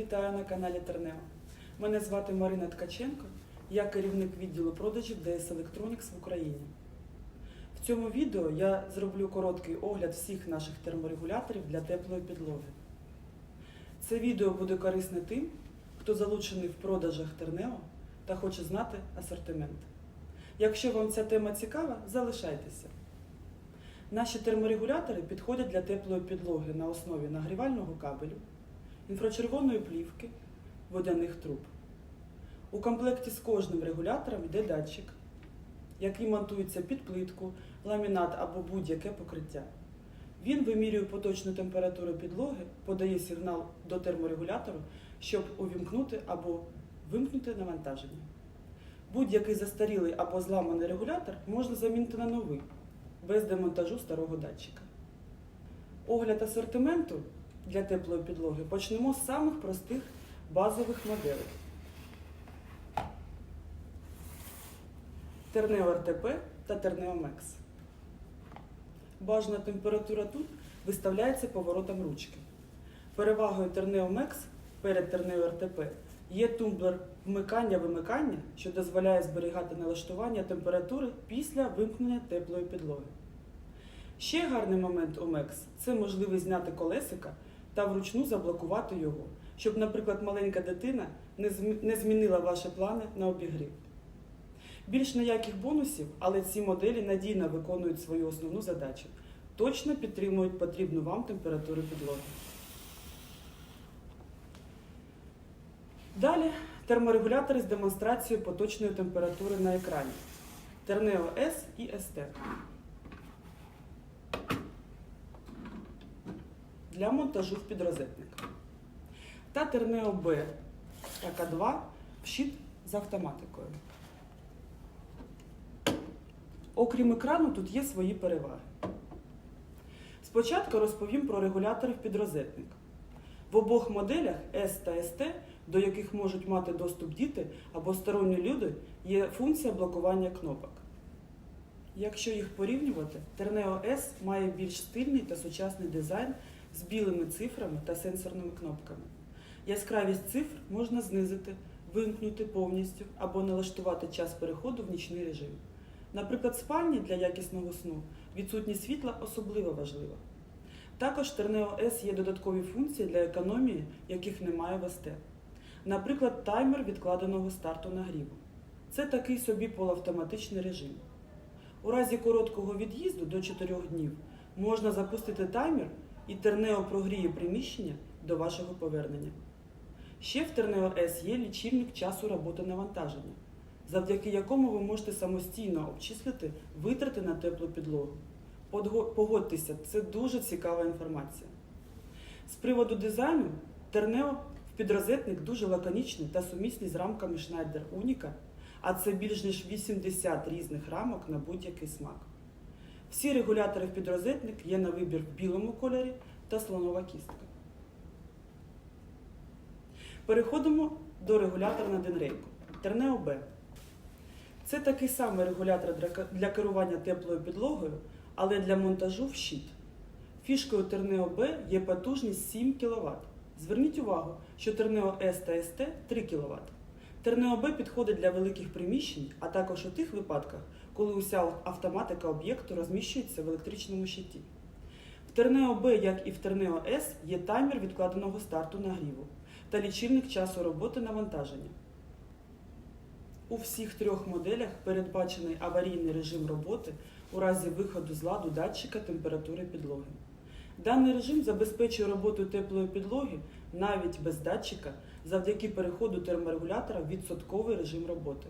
Вітаю на каналі Тернео. Мене звати Марина Ткаченко, я керівник відділу продажів DS Electronics в Україні. В цьому відео я зроблю короткий огляд всіх наших терморегуляторів для теплої підлоги. Це відео буде корисне тим, хто залучений в продажах Тернео та хоче знати асортимент. Якщо вам ця тема цікава, залишайтеся. Наші терморегулятори підходять для теплої підлоги на основі нагрівального кабелю, інфрачервоної плівки, водяних труб. У комплекті з кожним регулятором йде датчик, який монтується під плитку, ламінат або будь-яке покриття. Він вимірює поточну температуру підлоги, подає сигнал до терморегулятору, щоб увімкнути або вимкнути навантаження. Будь-який застарілий або зламаний регулятор можна замінити на новий, без демонтажу старого датчика. Огляд асортименту для теплої підлоги почнемо з самих простих базових моделей. Тернео РТП та Тернео Мекс. Бажана температура тут виставляється поворотом ручки. Перевагою Тернео Мекс перед Тернео РТП є тумблер вмикання-вимикання, що дозволяє зберігати налаштування температури після вимкнення теплої підлоги. Ще гарний момент у Мекс це можливість зняти колесика та вручну заблокувати його, щоб, наприклад, маленька дитина не змінила ваші плани на обігрів. Більш ніяких бонусів, але ці моделі надійно виконують свою основну задачу, точно підтримують потрібну вам температуру підлоги. Далі терморегулятори з демонстрацією поточної температури на екрані. Тернео S і ST. Для монтажу в підрозетник. Та Тернео B та К2 в щит з автоматикою. Окрім екрану, тут є свої переваги. Спочатку розповім про регулятори в підрозетник. В обох моделях S та ST, до яких можуть мати доступ діти або сторонні люди, є функція блокування кнопок. Якщо їх порівнювати, Terneo S має більш стильний та сучасний дизайн з білими цифрами та сенсорними кнопками. Яскравість цифр можна знизити, вимкнути повністю або налаштувати час переходу в нічний режим. Наприклад, спальні для якісного сну відсутність світла особливо важлива. Також в Terneo S є додаткові функції для економії, яких немає в ST. Наприклад, таймер відкладеного старту нагріву. Це такий собі полуавтоматичний режим. У разі короткого від'їзду до 4 днів можна запустити таймер і Тернео прогріє приміщення до вашого повернення. Ще в Тернео S є лічильник часу роботи навантаження, завдяки якому ви можете самостійно обчислити витрати на теплу підлогу. Погодьтеся, це дуже цікава інформація. З приводу дизайну, Тернео в підрозетник дуже лаконічний та сумісний з рамками Schneider Unica, а це більш ніж 80 різних рамок на будь-який смак. Всі регулятори в підрозетник є на вибір в білому кольорі та слонова кістка. Переходимо до регулятора на денрейку Тернео Б. Це такий самий регулятор для керування теплою підлогою, але для монтажу в щит. Фішкою Тернео Б є потужність 7 кВт. Зверніть увагу, що Тернео С та СТ 3 кВт. Тернео Б підходить для великих приміщень, а також у тих випадках, коли уся автоматика об'єкту розміщується в електричному щиті. В Тернео Б, як і в Тернео С, є таймер відкладеного старту нагріву та лічильник часу роботи навантаження. У всіх трьох моделях передбачений аварійний режим роботи у разі виходу з ладу датчика температури підлоги. Даний режим забезпечує роботу теплої підлоги навіть без датчика завдяки переходу терморегулятора в відсотковий режим роботи.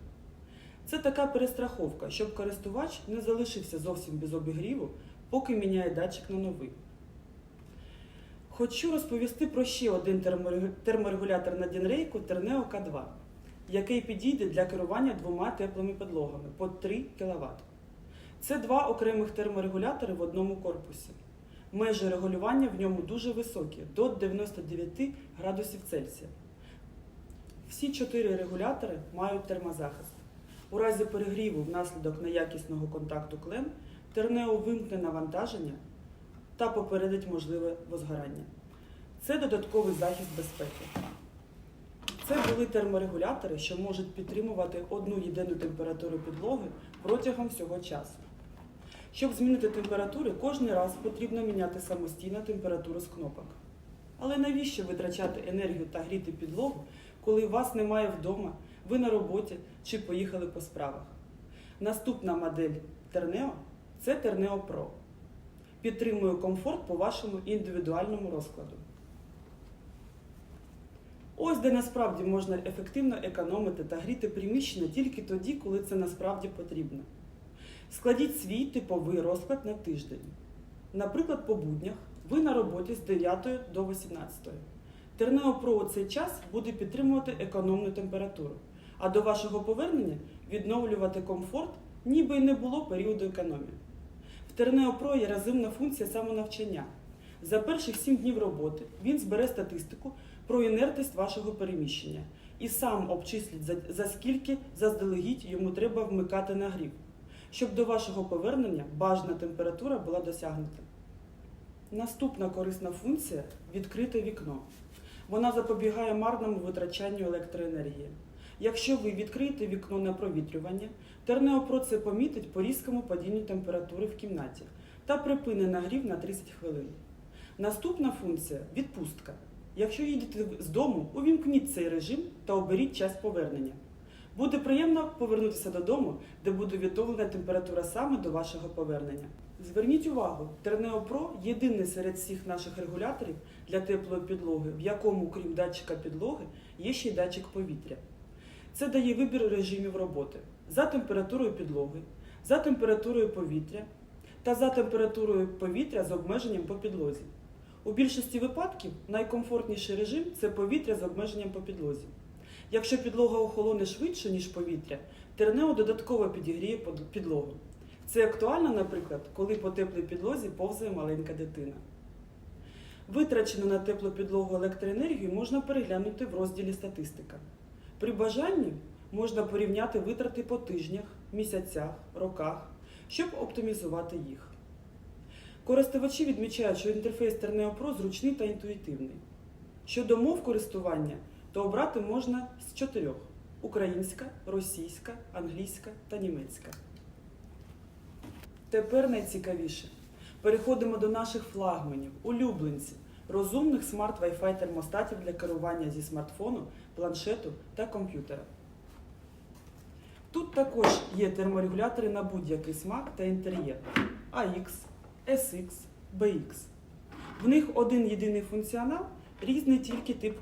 Це така перестраховка, щоб користувач не залишився зовсім без обігріву, поки міняє датчик на новий. Хочу розповісти про ще один терморегулятор на Дінрейку Terneo K2, який підійде для керування двома теплими підлогами по 3 кВт. Це два окремих терморегулятори в одному корпусі. Межі регулювання в ньому дуже високі до 99 градусів Цельсія. Всі чотири регулятори мають термозахист. У разі перегріву внаслідок неякісного контакту клем Тернео вимкне навантаження та попередить можливе возгорання. Це додатковий захист безпеки. Це були терморегулятори, що можуть підтримувати одну єдину температуру підлоги протягом всього часу. Щоб змінити температури, кожен раз потрібно міняти самостійно температуру з кнопок. Але навіщо витрачати енергію та гріти підлогу, коли вас немає вдома, ви на роботі чи поїхали по справах? Наступна модель Тернео це Тернео Pro. Підтримує комфорт по вашому індивідуальному розкладу. Ось де насправді можна ефективно економити та гріти приміщення тільки тоді, коли це насправді потрібно. Складіть свій типовий розклад на тиждень. Наприклад, по буднях ви на роботі з 9 до 18. Тернео Про у цей час буде підтримувати економну температуру, а до вашого повернення відновлювати комфорт, ніби й не було періоду економії. В Тернео Про є розумна функція самонавчання. За перших 7 днів роботи він збере статистику про інертність вашого переміщення і сам обчислить, за, за скільки заздалегідь йому треба вмикати нагрів, щоб до вашого повернення бажана температура була досягнута. Наступна корисна функція відкрите вікно. Вона запобігає марному витрачанню електроенергії. Якщо ви відкриєте вікно на провітрювання, Тернеопро це помітить по різкому падінню температури в кімнаті та припине нагрів на 30 хвилин. Наступна функція відпустка. Якщо їдете з дому, увімкніть цей режим та оберіть час повернення. Буде приємно повернутися додому, де буде відновлена температура саме до вашого повернення. Зверніть увагу, Тернео Про єдиний серед всіх наших регуляторів для теплої підлоги, в якому, крім датчика підлоги, є ще й датчик повітря. Це дає вибір режимів роботи за температурою підлоги, за температурою повітря та за температурою повітря з обмеженням по підлозі. У більшості випадків найкомфортніший режим це повітря з обмеженням по підлозі. Якщо підлога охолоне швидше, ніж повітря, тернео додатково підігріє підлогу. Це актуально, наприклад, коли по теплій підлозі повзає маленька дитина. Витрачену на теплу підлогу електроенергію можна переглянути в розділі Статистика. При бажанні можна порівняти витрати по тижнях, місяцях, роках, щоб оптимізувати їх. Користувачі відмічають, що інтерфейс Pro зручний та інтуїтивний. Щодо мов користування, то обрати можна з чотирьох: українська, російська, англійська та німецька. Тепер найцікавіше. Переходимо до наших флагманів, улюбленців, розумних смарт Wi-Fi термостатів для керування зі смартфону, планшету та комп'ютера. Тут також є терморегулятори на будь-який смак та інтер'єр AX, SX, BX. В них один єдиний функціонал, різний тільки тип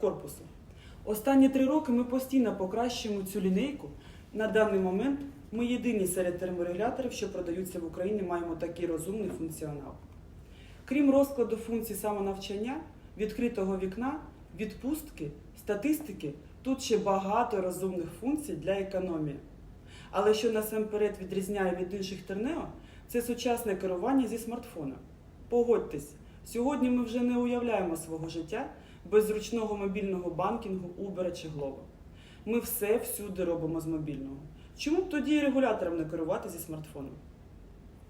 корпусу. Останні три роки ми постійно покращуємо цю лінейку. На даний момент ми єдині серед терморегуляторів, що продаються в Україні, маємо такий розумний функціонал. Крім розкладу функцій самонавчання, відкритого вікна, відпустки, статистики, тут ще багато розумних функцій для економії. Але що насамперед відрізняє від інших тернео, це сучасне керування зі смартфона. Погодьтесь, сьогодні ми вже не уявляємо свого життя без зручного мобільного банкінгу, Uber чи Glovo. Ми все всюди робимо з мобільного. Чому б тоді регулятором не керувати зі смартфоном?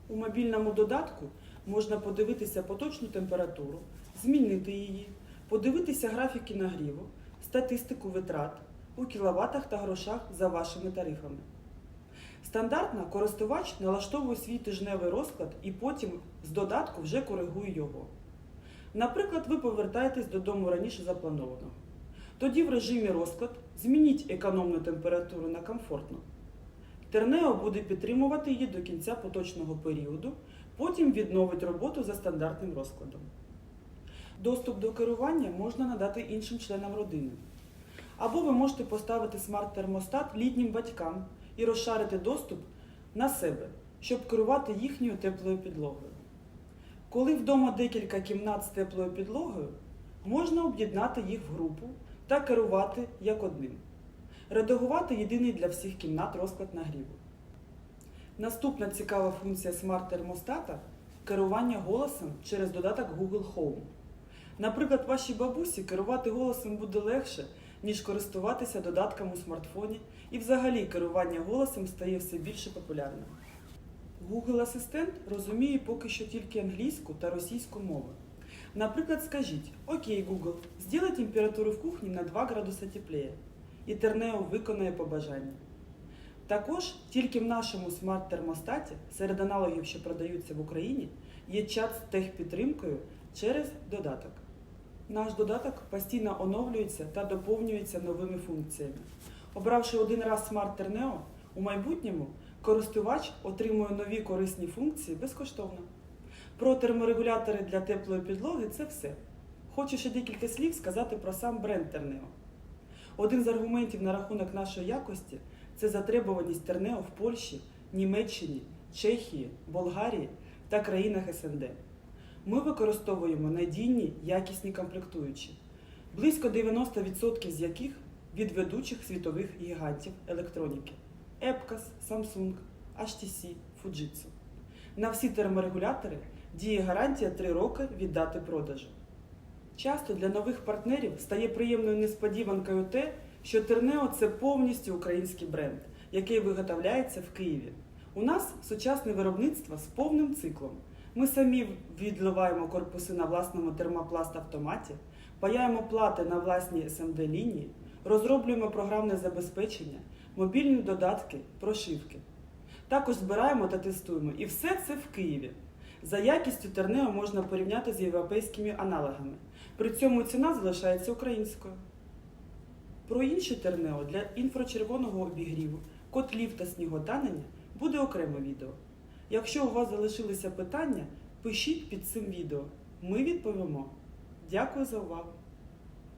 У мобільному додатку можна подивитися поточну температуру, змінити її, подивитися графіки нагріву, статистику витрат у кіловатах та грошах за вашими тарифами. Стандартно користувач налаштовує свій тижневий розклад і потім з додатку вже коригує його. Наприклад, ви повертаєтесь додому раніше запланованого. Тоді в режимі розклад змініть економну температуру на комфортну. Тернео буде підтримувати її до кінця поточного періоду, потім відновить роботу за стандартним розкладом. Доступ до керування можна надати іншим членам родини. Або ви можете поставити смарт-термостат літнім батькам і розшарити доступ на себе, щоб керувати їхньою теплою підлогою. Коли вдома декілька кімнат з теплою підлогою, можна об'єднати їх в групу та керувати як одним. Редагувати єдиний для всіх кімнат розклад нагріву. Наступна цікава функція смарт-термостата керування голосом через додаток Google Home. Наприклад, вашій бабусі керувати голосом буде легше, ніж користуватися додатком у смартфоні, і взагалі керування голосом стає все більше популярним. Google Асистент розуміє поки що тільки англійську та російську мови. Наприклад, скажіть «Окей, Google, сделай температуру в кухні на 2 градуса теплее». І Тернео виконає побажання. Також тільки в нашому смарт-термостаті серед аналогів, що продаються в Україні, є чат з техпідтримкою через додаток. Наш додаток постійно оновлюється та доповнюється новими функціями. Обравши один раз Terneo, у майбутньому користувач отримує нові корисні функції безкоштовно. Про терморегулятори для теплої підлоги це все. Хочу ще декілька слів сказати про сам бренд Terneo. Один з аргументів на рахунок нашої якості це затребуваність Тернео в Польщі, Німеччині, Чехії, Болгарії та країнах СНД. Ми використовуємо надійні якісні комплектуючі, близько 90% з яких від ведучих світових гігантів електроніки Epcos, Samsung, HTC, Fujitsu. На всі терморегулятори діє гарантія 3 роки від дати продажу. Часто для нових партнерів стає приємною несподіванкою те, що Тернео це повністю український бренд, який виготовляється в Києві. У нас сучасне виробництво з повним циклом. Ми самі відливаємо корпуси на власному термопласт-автоматі, паяємо плати на власній SMD лінії, розроблюємо програмне забезпечення, мобільні додатки, прошивки. Також збираємо та тестуємо. І все це в Києві. За якістю Тернео можна порівняти з європейськими аналогами. При цьому ціна залишається українською. Про інше тернео для інфрачервоного обігріву, котлів та сніготанення буде окреме відео. Якщо у вас залишилися питання, пишіть під цим відео. Ми відповімо. Дякую за увагу!